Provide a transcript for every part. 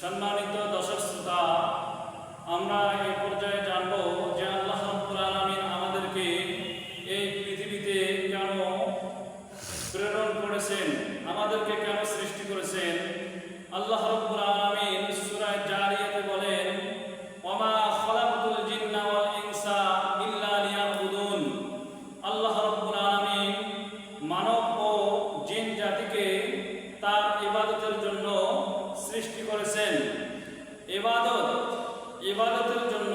সম্মানিত আমরা পর্যায়ে জানব যে আল্লাহ রাব্বুল আমাদেরকে এই পৃথিবীতে কেন প্রেরণ করেছেন, আমাদেরকে কেন সৃষ্টি করেছেন? আল্লাহ তার ইবাদতের জন্য সৃষ্টি করেছেন। ইবাদত, ইবাদতের জন্য,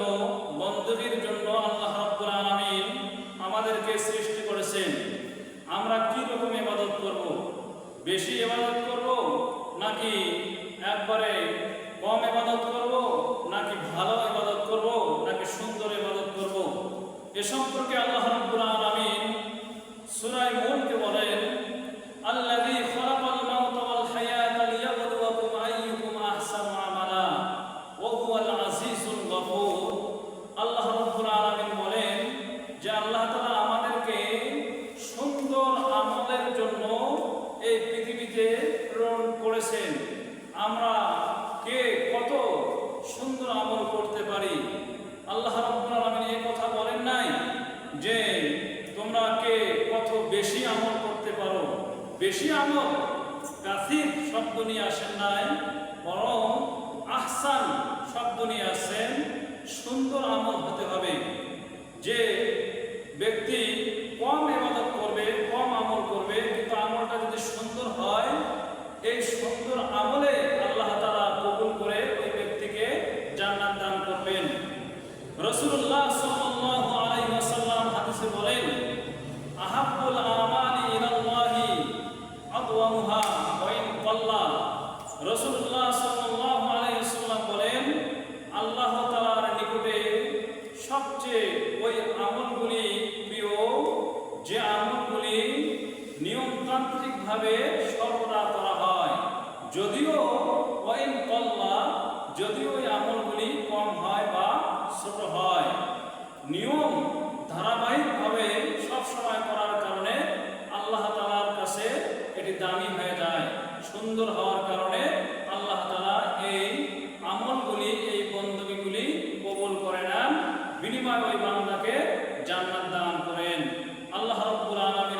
বন্দগীর জন্য আল্লাহ রাব্বুল আলামিন আমাদেরকে সৃষ্টি করেছেন। আমরা কি রকম ইবাদত করব? বেশি ইবাদত করব নাকি একবারে কম ইবাদত করব নাকি ভালো ইবাদত করব নাকি সুন্দর ইবাদত করব? এ সম্পর্কে আল্লাহ রাব্বুল আলামিন সূরা করেছেন আমরা কে কত সুন্দর আমল করতে পারি? আল্লাহ রাব্বুল আলামিন এই কথা বলেন নাই যে, তোমরা কে কত বেশি আমল করতে পারো? বেশি আমল কাসির শব্দ নিয়ে আসেন নাই, বরং আহসান শব্দ নিয়ে আসেন, সুন্দর আমল হতে হবে। যে ব্যক্তি কম ইবাদত করবে, কম আমল করবে, কিন্তু আমলটা যদি সুন্দর হয় জান্নাত দান করবেন। রাসূলুল্লাহ সাল্লাল্লাহু হাদিসে বলেন, আহাব্বুল আমালি ইলাল্লাহি আদওয়ামুহা ওয়া ইন কাল্লা রাসূলুল্লাহ সাল্লাল্লাহু আলাইহি ওয়াসাল্লাম বলেন, আল্লাহ তাআলার নিকটে সবচেয়ে ওই আমলগুলি প্রিয়। যে আমলগুলি নিয়মতান্ত্রিকভাবে সর্বদা করা হয়। যদিও ওয়াইন কল্লা যদিও এই আমলগুলি কম হয় বা ছোট হয়, নিয়ম ধারাবাহিকভাবে সবসময় করার কারণে আল্লাহ তালার কাছে এটি দামি হয়ে যায়, সুন্দর হওয়ার কারণে আল্লাহ তালা এই আমলগুলি, এই বন্ধবীগুলি কবুল করে নেন, বিনিময় ওই বান্দাকে জান্নাত দান করেন। আল্লাহ রব্বুল আলমী